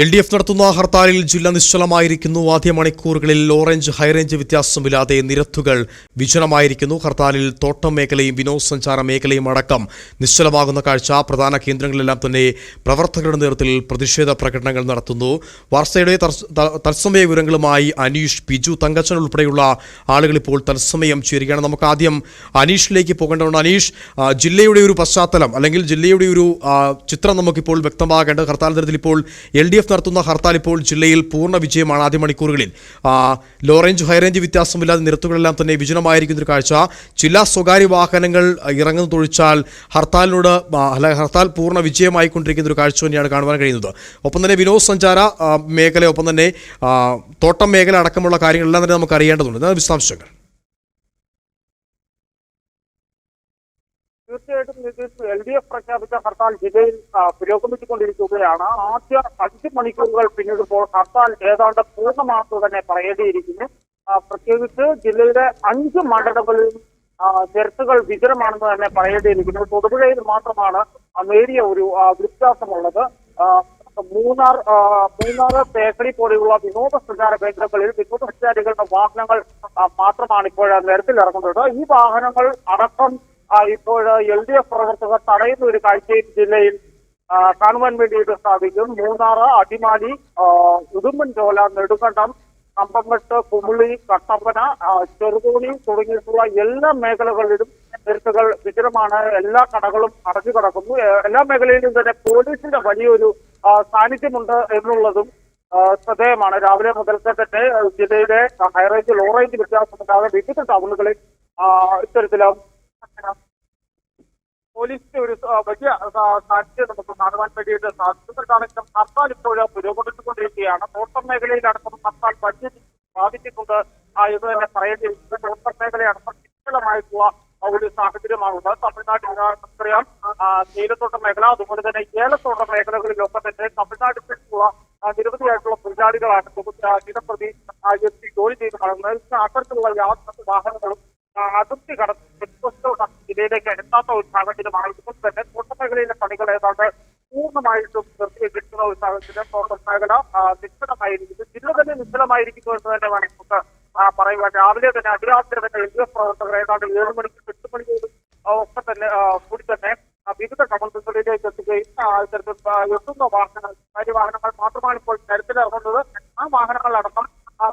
L D F നടത്തുന്ന ഹർത്താലിൽ ജില്ല നിശ്ചലമായിരിക്കുന്നു. ആദ്യ മണിക്കൂറുകളിൽ ഓറഞ്ച് ഹൈറേഞ്ച് വ്യത്യാസമില്ലാതെ നിരത്തുകൾ വിജനമായിരിക്കുന്നു. ഹർത്താലിൽ തോട്ടം മേഖലയും വിനോദസഞ്ചാര മേഖലയും അടക്കം നിശ്ചലമാകുന്ന കാഴ്ച. പ്രധാന കേന്ദ്രങ്ങളിലെല്ലാം തന്നെ പ്രവർത്തകരുടെ നേതൃത്വത്തിൽ പ്രതിഷേധ പ്രകടനങ്ങൾ നടത്തുന്നു. വാർത്തയുടെ തത്സമയ വിവരങ്ങളുമായി അനീഷ് ബിജു തങ്കച്ചൻ ഉൾപ്പെടെയുള്ള ആളുകൾ ഇപ്പോൾ തത്സമയം ചേരുകയാണ്. നമുക്ക് ആദ്യം അനീഷിലേക്ക് പോകേണ്ടതുണ്ട്. അനീഷ് ജില്ലയുടെ ഒരു പശ്ചാത്തലം അല്ലെങ്കിൽ ജില്ലയുടെ ഒരു ചിത്രം നമുക്കിപ്പോൾ വ്യക്തമാകേണ്ടത് ഹർത്താൽ തരത്തിൽ ഇപ്പോൾ എൽ ഡി എഫ് നടത്തുന്ന ഹർത്താൽ ഇപ്പോൾ ജില്ലയിൽ പൂർണ വിജയമാണ് ആദ്യ മണിക്കൂറുകളിൽ. ലോ റേഞ്ച് ഹൈ റേഞ്ച് വ്യത്യാസമില്ലാതെ നിരത്തുകളെല്ലാം തന്നെ വിജനമായിരിക്കുന്ന ഒരു കാഴ്ച. ചില സ്വകാര്യ വാഹനങ്ങൾ ഇറങ്ങുന്നതൊഴിച്ചാൽ ഹർത്താലിനോട് ആ, അല്ല ഹർത്താൽ പൂർണ വിജയമായിക്കൊണ്ടിരിക്കുന്ന ഒരു കാഴ്ച തന്നെയാണ് കാണുവാൻ കഴിയുന്നത്. ഒപ്പം തന്നെ വിനോദസഞ്ചാര മേഖല ഒപ്പം തന്നെ തോട്ടം മേഖല അടക്കമുള്ള കാര്യങ്ങളെല്ലാം തന്നെ നമുക്ക് അറിയേണ്ടതുണ്ട് വിശദാംശങ്ങൾ? തീർച്ചയായിട്ടും നിതീഷ് എൽ ഡി എഫ് പ്രഖ്യാപിച്ച ഹർത്താൽ ജില്ലയിൽ പുരോഗമിച്ചുകൊണ്ടിരിക്കുകയാണ്. ആദ്യ അഞ്ച് മണിക്കൂറുകൾ പിന്നിടുമ്പോൾ ഹർത്താൽ ഏതാണ്ട് പൂർണമാക്കുക തന്നെ പറയേണ്ടിയിരിക്കുന്നു. പ്രത്യേകിച്ച് ജില്ലയുടെ അഞ്ച് മണ്ഡലങ്ങളിൽ നിരത്തുകൾ വിജനമാണെന്ന് തന്നെ പറയേണ്ടിയിരിക്കുന്നു. തൊടുപുഴയിൽ മാത്രമാണ് നേരിയ ഒരു വ്യത്യാസമുള്ളത്. മൂന്നാർ മൂന്നാർ തേക്കടി പോലെയുള്ള വിനോദസഞ്ചാര കേന്ദ്രങ്ങളിൽ വിനോദസഞ്ചാരികളുടെ വാഹനങ്ങൾ മാത്രമാണ് ഇപ്പോൾ നിരത്തിലിറങ്ങുന്നത്. ഈ വാഹനങ്ങൾ അടക്കം ഇപ്പോൾ എൽ ഡി എഫ് പ്രവർത്തകർ തടയുന്ന ഒരു കാഴ്ചയും ജില്ലയിൽ കാണുവാൻ വേണ്ടിയിട്ട് സാധിക്കും. മൂന്നാറ് അടിമാലി ഉടുമ്പൻചോല നെടുങ്കണ്ടം കമ്പങ്ങട്ട് കുമിളി കട്ടപ്പന ചെറുതോണി തുടങ്ങിയിട്ടുള്ള എല്ലാ മേഖലകളിലും നിരത്തുകൾ വിജനമാണ്. എല്ലാ കടകളും അടഞ്ഞു കിടക്കുന്നു. എല്ലാ മേഖലയിലും തന്നെ പോലീസിന്റെ വലിയൊരു സാന്നിധ്യമുണ്ട് എന്നുള്ളതും ശ്രദ്ധേയമാണ്. രാവിലെ മുതൽക്ക് തന്നെ ജില്ലയിലെ ഹൈറേഞ്ച് ലോ റേഞ്ച് വ്യത്യാസമുണ്ടാകാതെ വിവിധ ടൗണുകളിൽ ഇത്തരത്തിലും പോലീസിന്റെ ഒരു വലിയ സാധ്യത നമുക്ക് കാണുവാൻ വേണ്ടിയിട്ട് സാധിക്കുന്നുണ്ടാണെങ്കിലും ഹർത്താൽ ഇപ്പോഴും പുരോഗമിച്ചുകൊണ്ടിരിക്കുകയാണ്. തോട്ടം മേഖലയിലടക്കം ഹർത്താൽ വലിയ ബാധിച്ചിട്ടുണ്ട്. എന്ന് തന്നെ പറയേണ്ടിയിരിക്കുന്നു. തോട്ടം മേഖലയടക്കം വിശാലമായിട്ടുള്ള ഒരു സാഹചര്യമാണുള്ളത് തമിഴ്നാട്ടിൽ നമുക്കറിയാം തേയിലത്തോട്ടം മേഖല അതുപോലെ തന്നെ ഏലത്തോട്ടം മേഖലകളിലൊക്കെ തന്നെ ആ, നിരവധിയായിട്ടുള്ള തൊഴിലാളികളാണ് ദിനപ്രതി ജോലി ചെയ്ത് നടന്നത് അത്തരത്തിലുള്ള യാത്ര വാഹനങ്ങളും അതിർത്തി കടന്ന് ജില്ലയിലേക്ക് എത്താത്ത ഒരു സാഹചര്യമാണ് ഇപ്പോൾ തന്നെ തോട്ടമേഖലയിലെ പണികൾ ഏതാണ്ട് പൂർണമായിട്ടും നിർത്തിവെച്ചിരിക്കുന്ന ഒരു സാഹചര്യം തോട്ടം മേഖല നിശ്ചലമായിരിക്കുന്നു. ജില്ല തന്നെ നിശ്ചലമായിരിക്കുന്നു എന്ന് തന്നെ വേണം നമുക്ക് പറയുവാൻ. രാവിലെ തന്നെ അതിരാത്രി തന്നെ എൽ ഡി എഫ് പ്രവർത്തകർ ഏതാണ്ട് ഏഴ് മണിക്ക് എട്ട് മണിക്കൂർ ഒക്കെ തന്നെ കൂടി തന്നെ വിവിധ കമന്റുകളിലേക്ക് എത്തുകയും ഇത്തരത്തിൽ എത്തുന്ന വാഹനങ്ങൾ കാര്യ വാഹനങ്ങൾ മാത്രമാണ് ഇപ്പോൾ നിരത്തിലിറങ്ങുന്നത് ആ വാഹനങ്ങളടക്കം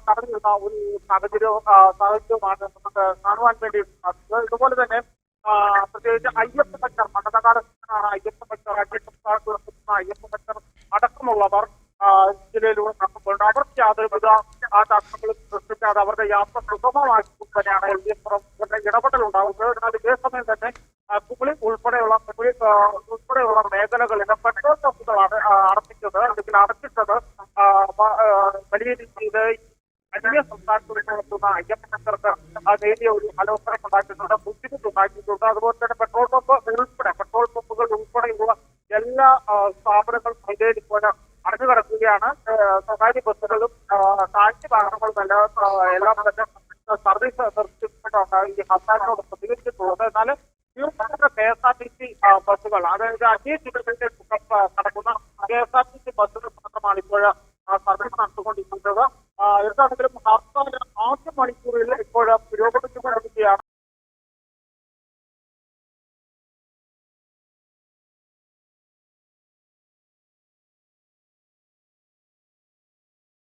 തടഞ്ഞിരുന്ന ഒരു സാഹചര്യവും സാഹചര്യവുമാണ് നമുക്ക് കാണുവാൻ വേണ്ടി സാധിച്ചത്. പ്രത്യേകിച്ച് അയ്യപ്പ ഭക്തർ മണ്ഡലകാല അയ്യപ്പ ഭക്തർ അയ്യപ്പ അയ്യപ്പ ഭക്തർ അടക്കമുള്ളവർ ജില്ലയിലൂടെ നടക്കുന്നുണ്ട്. അവർക്ക് യാതൊരുവിധ ആ തടസ്സങ്ങളും സൃഷ്ടിക്കാതെ അവരുടെ യാത്ര സുഗമമാക്കി തന്നെയാണ് എൽ ഡി എഫ് പ്രവർത്തകരുടെ ഇടപെടൽ ഉണ്ടാകുന്നത് എന്നാൽ ഇതേസമയം തന്നെ ആ, കുമിളി ഉൾപ്പെടെയുള്ള കുമിളി ഉൾപ്പെടെയുള്ള മേഖലകളിലെ പെട്രോൾ പമ്പുകളാണ് അടപ്പിച്ചത് അല്ലെങ്കിൽ അടച്ചിട്ടത് വലിയ രീതിയിൽ അന്യ സംസ്ഥാനത്തിൽ നടത്തുന്ന അയ്യപ്പനക്കർക്ക് ആ നേരിയ ഒരു അലോസരം ഉണ്ടാക്കിയിട്ടുണ്ട് ബുദ്ധിമുട്ട് ഉണ്ടാക്കിയിട്ടുണ്ട് അതുപോലെ തന്നെ പെട്രോൾ പമ്പ് ഉൾപ്പെടെ പെട്രോൾ പമ്പുകൾ ഉൾപ്പെടെയുള്ള എല്ലാ സ്ഥാപനങ്ങളും ജില്ലയിൽ പോലെ അടഞ്ഞു കിടക്കുകയാണ്. സ്വകാര്യ ബസ്സുകളും ടാക്സി വാഹനങ്ങളും എല്ലാം എല്ലാം തന്നെ സർവീസ് നിർത്തിക്കൊണ്ടാണ് ഈ ഹർത്താലിനോട് പ്രതികരിച്ചിട്ടുള്ളത് എന്നാൽ K S R T C ബസ്സുകൾ അതായത് അന്യ ജില്ലകളിലെ കടക്കുന്ന K S R T C ബസ്സുകൾ മാത്രമാണ് ഇപ്പോൾ സർവീസ് നടത്തിക്കൊണ്ടിരിക്കുന്നത്. എന്താണെങ്കിലും ഹർത്താൽ ആദ്യ മണിക്കൂറിൽ ഇപ്പോൾ പുരോഗമിച്ചുകൊണ്ടിരിക്കുകയാണ്